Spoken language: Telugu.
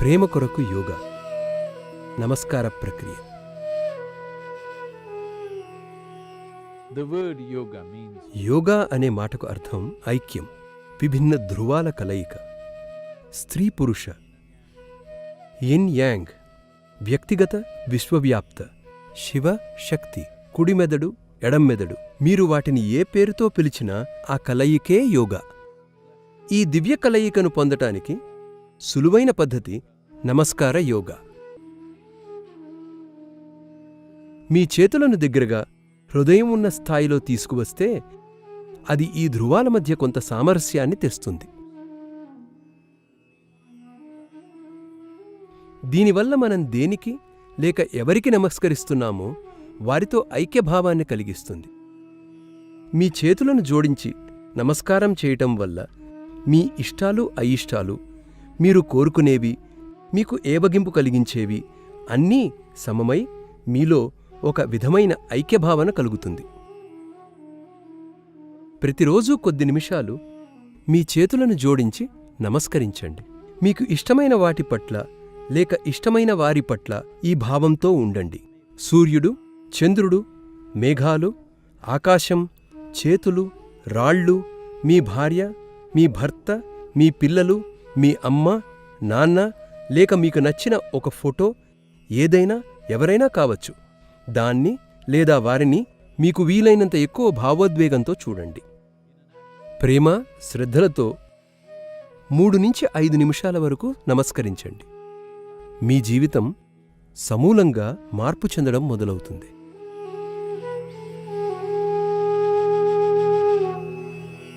ప్రేమ కొరకు యోగా. నమస్కార ప్రక్రియ. యోగా అనే మాటకు అర్థం ఐక్యం విభిన్న ధృవాల కలయిక. స్త్రీ పురుష. ఎన్ యాంగ్ వ్యక్తిగత విశ్వవ్యాప్త. శివ శక్తి కుడి మెదడు ఎడం మెదడు మీరు వాటిని ఏ పేరుతో పిలిచినా ఆ కలయికే యోగా. ఈ దివ్య కలయికను పొందటానికి సులువైన పద్ధతి నమస్కార యోగా. మీ చేతులను దగ్గరగా హృదయం ఉన్న స్థాయిలో తీసుకువస్తే అది ఈ ధృవాల మధ్య కొంత సామరస్యాన్ని తెస్తుంది. దీనివల్ల మనం దేనికి లేక ఎవరికి నమస్కరిస్తున్నామో వారితో ఐక్యభావాన్ని కలిగిస్తుంది. మీ చేతులను జోడించి నమస్కారం చేయటం వల్ల మీ ఇష్టాలు అయిష్టాలు మీరు కోరుకునేవి మీకు ఏవగింపు కలిగించేవి అన్నీ సమమై మీలో ఒక విధమైన ఐక్యభావన కలుగుతుంది. ప్రతిరోజూ కొద్ది నిమిషాలు మీ చేతులను జోడించి నమస్కరించండి. మీకు ఇష్టమైన వాటి పట్ల లేక ఇష్టమైన వారి పట్ల ఈ భావంతో ఉండండి. సూర్యుడు చంద్రుడు మేఘాలు ఆకాశం చేతులు రాళ్ళు మీ భార్య మీ భర్త మీ పిల్లలు మీ అమ్మ నాన్న లేక మీకు నచ్చిన ఒక ఫోటో ఏదైనా ఎవరైనా కావచ్చు. దాన్ని లేదా వారిని మీకు వీలైనంత ఎక్కువ భావోద్వేగంతో చూడండి. ప్రేమ శ్రద్ధలతో మూడు నుంచి ఐదు నిమిషాల వరకు నమస్కరించండి. మీ జీవితం సమూలంగా మార్పు చెందడం మొదలవుతుంది.